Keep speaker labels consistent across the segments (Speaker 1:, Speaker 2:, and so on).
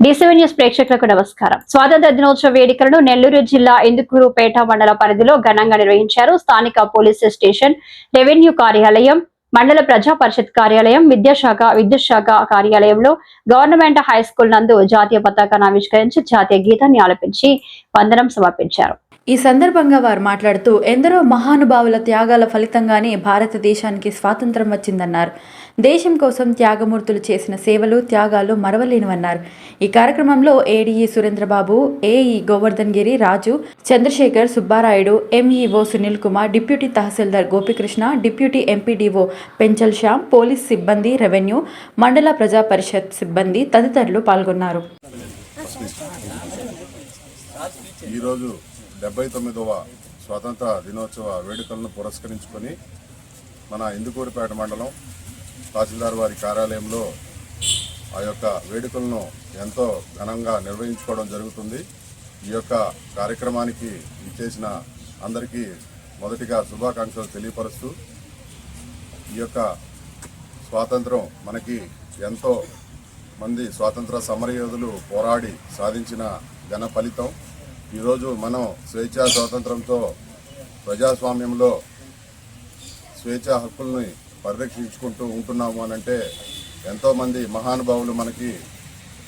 Speaker 1: డిసివి news ప్రేక్షకులకు నమస్కారం. స్వాతంత్ర దినోత్సవ వేడుకలను నెల్లూరు జిల్లా ఇందుకూరుపేట మండల పరిధిలో ఘనంగా నిర్వహించారు స్థానిక పోలీసు స్టేషన్ రెవెన్యూ కార్యాలయం మండల ప్రజా పరిషత్ కార్యాలయం విద్యాశాఖ విద్యుత్ శాఖ కార్యాలయంలో గవర్నమెంట్ హై స్కూల్ నందు జాతీయ పతాకాన్ని ఆవిష్కరించి జాతీయ గీతాన్ని ఆలపించి వందనం సమర్పించారు.
Speaker 2: ఈ సందర్భంగా వారు మాట్లాడుతూ ఎందరో మహానుభావుల త్యాగాల ఫలితంగానే భారతదేశానికి స్వాతంత్రం వచ్చిందన్నారు. దేశం కోసం త్యాగమూర్తులు చేసిన సేవలు త్యాగాలు మరవలేనివన్నారు. ఈ కార్యక్రమంలో ADE Surendrababu AE Govardhan Giri Raju Chandrashekar Subbarayudu MEO Sunil Kumar deputy tahsildar Gopikrishna deputy MPDO Penchal Shyam police సిబ్బంది రెవెన్యూ మండల ప్రజా పరిషత్ సిబ్బంది తదితరులు పాల్గొన్నారు.
Speaker 3: ఈరోజు డెబ్బై తొమ్మిదవ స్వాతంత్ర దినోత్సవ వేడుకలను పురస్కరించుకొని మన ఇందుకూరుపేట మండలం తహసీల్దార్ వారి కార్యాలయంలో ఆ యొక్క వేడుకలను ఎంతో ఘనంగా నిర్వహించుకోవడం జరుగుతుంది. ఈ యొక్క కార్యక్రమానికి ఇచ్చేసిన అందరికీ మొదటిగా శుభాకాంక్షలు తెలియపరుస్తూ ఈ యొక్క స్వాతంత్రం మనకి ఎంతో మంది స్వాతంత్ర సమరయోధులు పోరాడి సాధించిన ఘన ఫలితం. ఈరోజు మనం స్వేచ్ఛా స్వాతంత్రంతో ప్రజాస్వామ్యంలో స్వేచ్ఛా హక్కుల్ని పరిరక్షించుకుంటూ ఉంటున్నాము అని అంటే ఎంతోమంది మహానుభావులు మనకి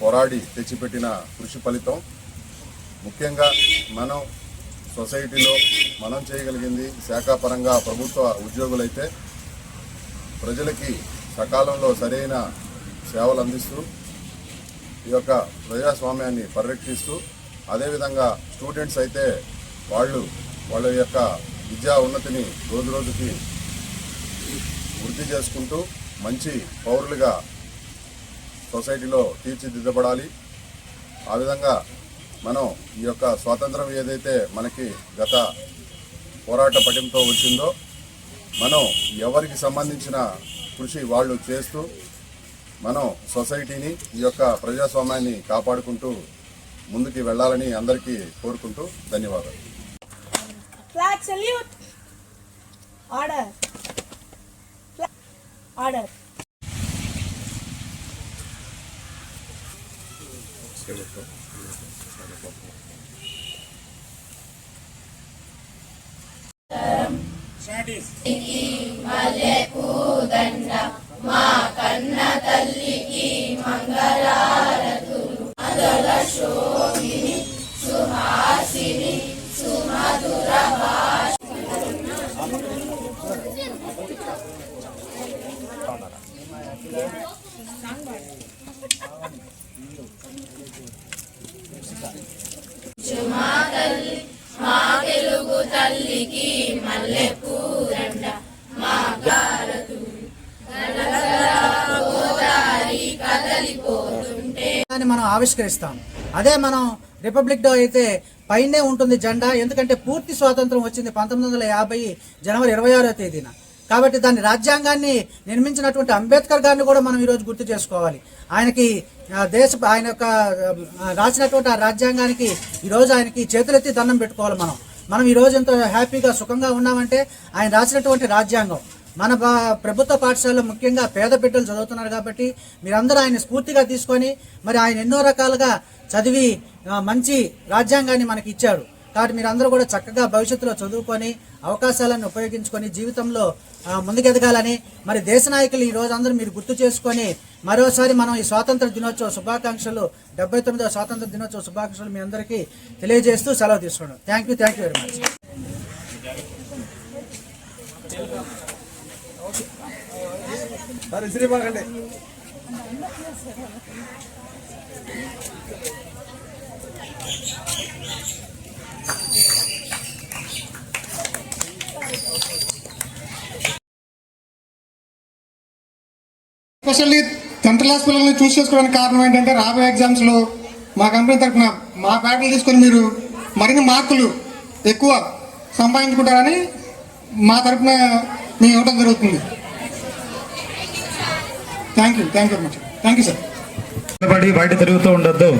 Speaker 3: పోరాడి తెచ్చిపెట్టిన కృషి ఫలితం. ముఖ్యంగా మనం సొసైటీలో మనం చేయగలిగింది శాఖాపరంగా ప్రభుత్వ ఉద్యోగులైతే ప్రజలకి సకాలంలో సరైన సేవలు అందిస్తూ ఈ యొక్క ప్రజాస్వామ్యాన్ని పరిరక్షిస్తూ అదేవిధంగా స్టూడెంట్స్ అయితే వాళ్ళు వాళ్ళ యొక్క విద్యా ఉన్నతిని రోజు రోజుకి వృద్ధి చేసుకుంటూ మంచి పౌరులుగా సొసైటీలో తీర్చిదిద్దబడాలి. ఆ విధంగా మనం ఈ యొక్క స్వాతంత్రం ఏదైతే మనకి గత పోరాట పటింతో వచ్చిందో మనం ఎవరికి సంబంధించిన కృషి వాళ్ళు చేస్తూ మనం సొసైటీని ఈ యొక్క ప్రజాస్వామ్యాన్ని కాపాడుకుంటూ ముందుకి వెళ్ళాలని అందరికీ కోరుకుంటూ ధన్యవాదాలు.
Speaker 4: Order. Flag. Order.
Speaker 5: అని మనం ఆవిష్కరిస్తాం. అదే మనం రిపబ్లిక్ డే అయితే పైనే ఉంటుంది జెండా ఎందుకంటే పూర్తి స్వాతంత్రం వచ్చింది పంతొమ్మిది వందల యాభై జనవరి ఇరవై ఆరో తేదీన. కాబట్టి దాని రాజ్యాంగాన్ని నిర్మించినటువంటి అంబేద్కర్ గారిని కూడా మనం ఈరోజు గుర్తు చేసుకోవాలి. ఆయనకి దేశ ఆయన యొక్క రాసినటువంటి ఆ రాజ్యాంగానికి ఈరోజు ఆయనకి చేతులెత్తి దండం పెట్టుకోవాలి మనం. మనం ఈ రోజు ఎంతో హ్యాపీగా సుఖంగా ఉన్నామంటే ఆయన రాసినటువంటి రాజ్యాంగం. మన బా- ప్రభుత్వ పాఠశాలలో ముఖ్యంగా పేద బిడ్డలు చదువుతున్నారు కాబట్టి మీరందరూ ఆయన స్ఫూర్తిగా తీసుకొని మరి ఆయన ఎన్నో రకాలుగా చదివి మంచి రాజ్యాంగాన్ని మనకి ఇచ్చాడు. కాబట్టి మీరందరూ కూడా చక్కగా భవిష్యత్తులో చదువుకొని అవకాశాలను ఉపయోగించుకొని జీవితంలో ముందుకెదగాలని మరి దేశ నాయకులు ఈ రోజు అందరూ మీరు గుర్తు చేసుకొని మరోసారి మనం ఈ స్వాతంత్ర దినోత్సవ శుభాకాంక్షలు డెబ్బై తొమ్మిదవ స్వాతంత్ర దినోత్సవ శుభాకాంక్షలు మీ అందరికీ తెలియజేస్తూ సెలవు తీసుకున్నాం thank you thank you very much
Speaker 6: especially tenth class పిల్లల్ని చూస్ చేసుకోవడానికి కారణం ఏంటంటే రాబోయే ఎగ్జామ్స్లో మా కంపెనీ తరఫున మా ఫ్యాకల్టీ తీసుకొని మీరు మరిన్ని మార్కులు ఎక్కువ సంపాదించుకుంటారని మా తరఫున మేము ఇవ్వడం జరుగుతుంది. Thank you thank you very much thank you sir
Speaker 7: పడి బయట తిరుగుతూ ఉండొద్దు.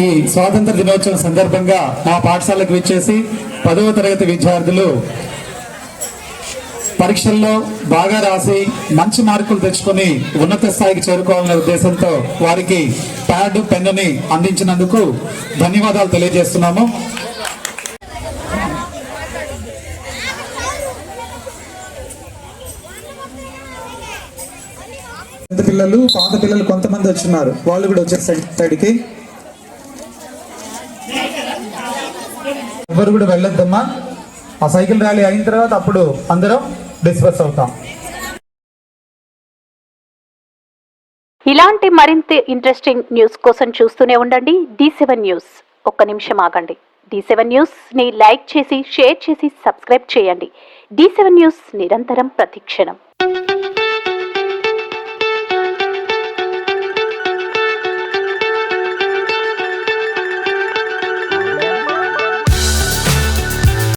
Speaker 7: ఈ స్వాతంత్ర దినోత్సవం సందర్భంగా మా పాఠశాలకు విచ్చేసి పదవ తరగతి విద్యార్థులు పరీక్షల్లో బాగా రాసి మంచి మార్కులు తెచ్చుకొని ఉన్నత స్థాయికి చేరుకోవాలనే ఉద్దేశంతో వారికి ప్యాడ్ పెన్నుని అందించినందుకు ధన్యవాదాలు తెలియజేస్తున్నాము.
Speaker 8: పెద్ద పిల్లలు పాత పిల్లలు కొంతమంది వచ్చినారు. వాళ్ళు కూడా వచ్చేసారు తడికి
Speaker 7: ఎవరు కూడా వెళ్ళొద్దమ్మా. ఆ సైకిల్ ర్యాలీ అయిన తర్వాత అప్పుడు అందరం డిస్కస్ అవుతాం.
Speaker 9: ఇలాంటి మరింత ఇంట్రెస్టింగ్ న్యూస్ కోసం చూస్తూనే ఉండండి. డి సెవెన్ న్యూస్ ఒక్క నిమిషం ఆగండి. డి సెవెన్ న్యూస్ని లైక్ చేసి షేర్ చేసి సబ్స్క్రైబ్ చేయండి. డి సెవెన్ న్యూస్ నిరంతరం ప్రతిక్షణం